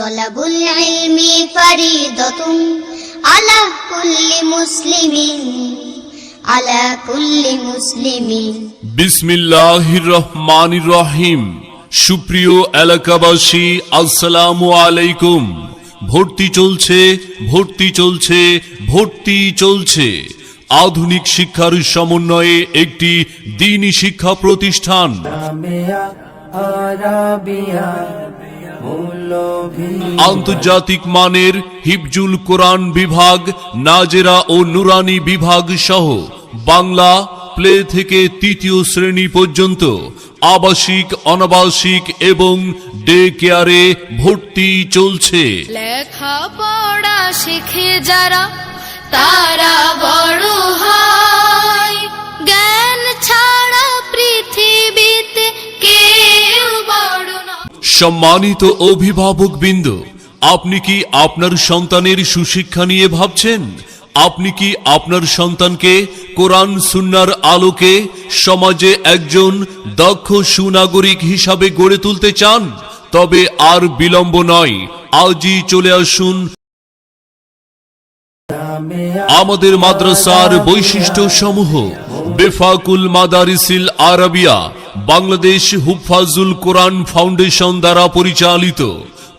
তলাবুল ইলমি ফরিদতুম আলা কুল্লি মুসলিমিন আলা রহিম সুপ্রিয় এলাকাবাসী আসসালামু আলাইকুম। ভর্তি চলছে ভর্তি চলছে ভর্তি চলছে। আধুনিক শিক্ষার সমন্বয়ে একটি দিনই শিক্ষা প্রতিষ্ঠান। আন্তর্জাতিক মানের হিফজুল কোরআন বিভাগ নাজেরা ও নুরানি বিভাগ সহ বাংলা প্লে থেকে তৃতীয় শ্রেণি পর্যন্ত আবাসিক অনাবাসিক এবং ডে কেয়ারে ভর্তি চলছে। লেখা পড়া শিখে যারা তারা বড় হয়। সম্মানিত অভিভাবক বৃন্দ, আপনি কি আপনার সন্তানের সুশিক্ষা নিয়ে ভাবছেন? আপনি কি আপনার সন্তানকে কোরআন সুন্নার আলোকে সমাজে একজন দক্ষ সুনাগরিক হিসাবে গড়ে তুলতে চান? তবে আর বিলম্ব নয়, আজই চলে আসুন। আমাদের মাদ্রাসার বৈশিষ্ট্য সমূহ বেফাকুল মাদারিসিল আরাবিয়া বাংলাদেশ হুফাজুল কোরআন ফাউন্ডেশন দ্বারা পরিচালিত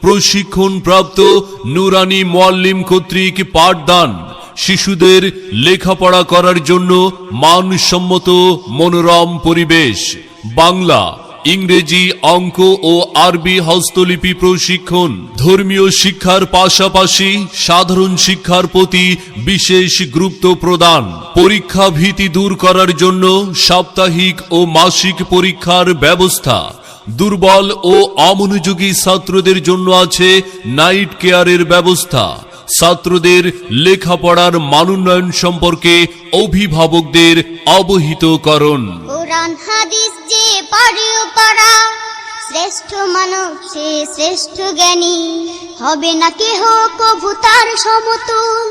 প্রশিক্ষণ প্রাপ্ত নুরানি মোয়াল্লিম কর্তৃক পাঠদান শিশুদের লেখাপড়া করার জন্য মানসম্মত মনোরম পরিবেশ। বাংলা ইংরেজি, অঙ্ক ও আরবি হস্তলিপি প্রশিক্ষণ। ধর্মীয় শিক্ষার পাশাপাশি সাধারণ শিক্ষার প্রতি বিশেষ গুরুত্ব প্রদান। পরীক্ষা ভীতি দূর করার জন্য সাপ্তাহিক ও মাসিক পরীক্ষার ব্যবস্থা। দুর্বল ও অমনোযোগী ছাত্রদের জন্য আছে নাইট কেয়ারের ব্যবস্থা। ছাত্রদের লেখাপড়ার মানোন্নয়ন সম্পর্কে অভিভাবকদের অবহিত করণ কোরআন হাদিস যে পড়িও পড়া শ্রেষ্ঠ মানব সে শ্রেষ্ঠ জ্ঞানী। হবে না কেহ কভু সমতুল,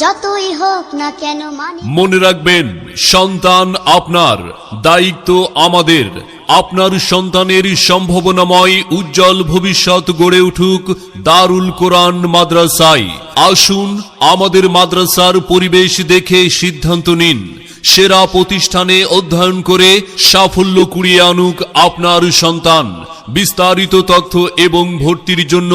যতই হোক না কেন মানে। মনে রাখবেন, সন্তান আপনার, দায়িত্ব আমাদের। আপনার সন্তানের সম্ভাবনাময় উজ্জ্বল ভবিষ্যৎ গড়ে উঠুক দারুল কোরআন মাদ্রাসায়। আসুন আমাদের মাদ্রাসার পরিবেশ দেখে সিদ্ধান্ত নিন। সেরা প্রতিষ্ঠানে অধ্যয়ন করে সাফল্য কুড়িয়ে আনুক আপনার সন্তান। বিস্তারিত তথ্য এবং ভর্তির জন্য